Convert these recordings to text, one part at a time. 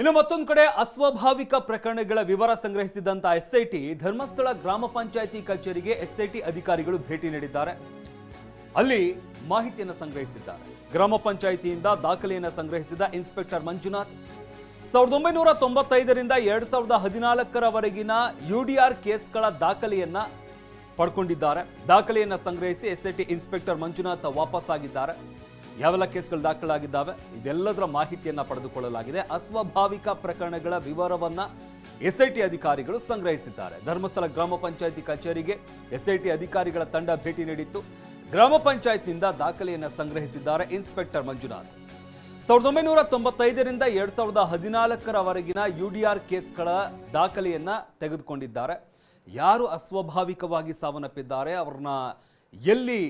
ಇನ್ನು ಮತ್ತೊಂದು ಕಡೆ ಅಸ್ವಾಭಾವಿಕ ಪ್ರಕರಣಗಳ ವಿವರ ಸಂಗ್ರಹಿಸಿದಂತ ಎಸ್ಐಟಿ, ಧರ್ಮಸ್ಥಳ ಗ್ರಾಮ ಪಂಚಾಯಿತಿ ಕಚೇರಿಗೆ ಎಸ್ಐಟಿ ಅಧಿಕಾರಿಗಳು ಭೇಟಿ ನೀಡಿದ್ದಾರೆ. ಅಲ್ಲಿ ಮಾಹಿತಿಯನ್ನು ಸಂಗ್ರಹಿಸಿದ್ದಾರೆ. ಗ್ರಾಮ ಪಂಚಾಯಿತಿಯಿಂದ ದಾಖಲೆಯನ್ನು ಸಂಗ್ರಹಿಸಿದ ಇನ್ಸ್ಪೆಕ್ಟರ್ ಮಂಜುನಾಥ್. ಸಾವಿರದ ಒಂಬೈನೂರ ತೊಂಬತ್ತೈದರಿಂದ ಎರಡ್ ಸಾವಿರದ ಹದಿನಾಲ್ಕರವರೆಗಿನ ಯುಡಿಆರ್ ಕೇಸ್ಗಳ ದಾಖಲೆಯನ್ನ ಪಡ್ಕೊಂಡಿದ್ದಾರೆ. ದಾಖಲೆಯನ್ನು ಸಂಗ್ರಹಿಸಿ ಎಸ್ಐಟಿ ಇನ್ಸ್ಪೆಕ್ಟರ್ ಮಂಜುನಾಥ್ ವಾಪಸ್ ಆಗಿದ್ದಾರೆ ಯಾವೆಲ್ಲ ಕೇಸ್ಗಳು ದಾಖಲಾಗಿದ್ದಾವೆ? ಇದೆಲ್ಲದರ ಮಾಹಿತಿಯನ್ನ ಪಡೆದುಕೊಳ್ಳಲಾಗಿದೆ. ಅಸ್ವಾಭಾವಿಕ ಪ್ರಕರಣಗಳ ವಿವರವನ್ನ ಎಸ್ಐಟಿ ಅಧಿಕಾರಿಗಳು ಸಂಗ್ರಹಿಸಿದ್ದಾರೆ. ಧರ್ಮಸ್ಥಳ ಗ್ರಾಮ ಪಂಚಾಯಿತಿ ಕಚೇರಿಗೆ ಎಸ್ಐಟಿ ಅಧಿಕಾರಿಗಳ ತಂಡ ಭೇಟಿ ನೀಡಿತ್ತು. ಗ್ರಾಮ ಪಂಚಾಯತ್ನಿಂದ ದಾಖಲೆಯನ್ನು ಸಂಗ್ರಹಿಸಿದ್ದಾರೆ ಇನ್ಸ್ಪೆಕ್ಟರ್ ಮಂಜುನಾಥ್. ಸಾವಿರದ ಒಂಬೈನೂರ ತೊಂಬತ್ತೈದರಿಂದ ಎರಡ್ ಸಾವಿರದ ಹದಿನಾಲ್ಕರವರೆಗಿನ ಯುಡಿಆರ್ ಕೇಸ್ಗಳ ದಾಖಲೆಯನ್ನ ತೆಗೆದುಕೊಂಡಿದ್ದಾರೆ. ಯಾರು ಅಸ್ವಾಭಾವಿಕವಾಗಿ ಸಾವನ್ನಪ್ಪಿದ್ದಾರೆ, ಅವ್ರನ್ನ ಎಲ್ಲಿ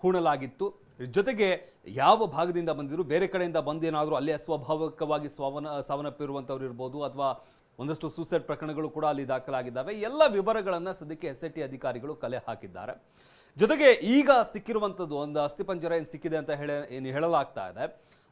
ಹೂಣಲಾಗಿತ್ತು? ಜೊತೆಗೆ ಯಾವ ಭಾಗದಿಂದ ಬಂದಿದ್ರು, ಬೇರೆ ಕಡೆಯಿಂದ ಬಂದೇನಾದರೂ ಅಲ್ಲಿ ಅಸ್ವಾಭಾವಿಕವಾಗಿ ಸಾವನ ಸಾವನ್ನಪ್ಪಿರುವಂಥವ್ರು ಇರ್ಬೋದು ಅಥವಾ ಒಂದಷ್ಟು ಸೂಸೈಡ್ ಪ್ರಕರಣಗಳು ಕೂಡ ಅಲ್ಲಿ ದಾಖಲಾಗಿದ್ದಾವೆ. ಎಲ್ಲ ವಿವರಗಳನ್ನು ಸದ್ಯಕ್ಕೆ ಎಸ್ ಐ ಟಿ ಅಧಿಕಾರಿಗಳು ಕಲೆ ಹಾಕಿದ್ದಾರೆ. ಜೊತೆಗೆ ಈಗ ಸಿಕ್ಕಿರುವಂಥದ್ದು ಒಂದು ಅಸ್ಥಿಪಂಜರ ಏನು ಸಿಕ್ಕಿದೆ ಅಂತ ಹೇಳಿ, ಏನು ಹೇಳಲಾಗ್ತಾ ಇದೆ.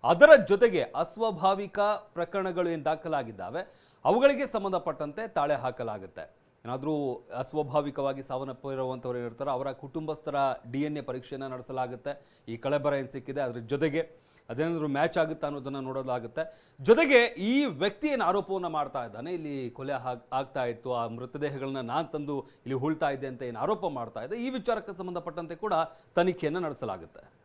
ಅದರ ಜೊತೆಗೆ ಅಸ್ವಾಭಾವಿಕ ಪ್ರಕರಣಗಳು ಏನು ದಾಖಲಾಗಿದ್ದಾವೆ, ಅವುಗಳಿಗೆ ಸಂಬಂಧಪಟ್ಟಂತೆ ತಾಳೆ ಹಾಕಲಾಗುತ್ತೆ. ಏನಾದರೂ ಅಸ್ವಾಭಾವಿಕವಾಗಿ ಸಾವನ್ನಪ್ಪಿರುವಂಥವ್ರು ಏನಿರ್ತಾರೋ ಅವರ ಕುಟುಂಬಸ್ಥರ ಡಿ ಎನ್ ಎ ಪರೀಕ್ಷೆಯನ್ನು ನಡೆಸಲಾಗುತ್ತೆ. ಈ ಕಳೆಬರ ಏನು ಸಿಕ್ಕಿದೆ, ಅದ್ರ ಜೊತೆಗೆ ಅದೇನಾದರೂ ಮ್ಯಾಚ್ ಆಗುತ್ತಾ ಅನ್ನೋದನ್ನು ನೋಡೋದಾಗುತ್ತೆ. ಜೊತೆಗೆ ಈ ವ್ಯಕ್ತಿ ಏನು ಆರೋಪವನ್ನು ಮಾಡ್ತಾ ಇದ್ದಾನೆ, ಇಲ್ಲಿ ಕೊಲೆ ಆಗ್- ಆಗ್ತಾ ಇತ್ತು, ಆ ಮೃತದೇಹಗಳನ್ನ ನಾನು ತಂದು ಇಲ್ಲಿ ಹೂಳ್ತಾ ಇದ್ದೆ ಅಂತ ಏನು ಆರೋಪ ಮಾಡ್ತಾ ಇದೆ, ಈ ವಿಚಾರಕ್ಕೆ ಸಂಬಂಧಪಟ್ಟಂತೆ ಕೂಡ ತನಿಖೆಯನ್ನು ನಡೆಸಲಾಗುತ್ತೆ.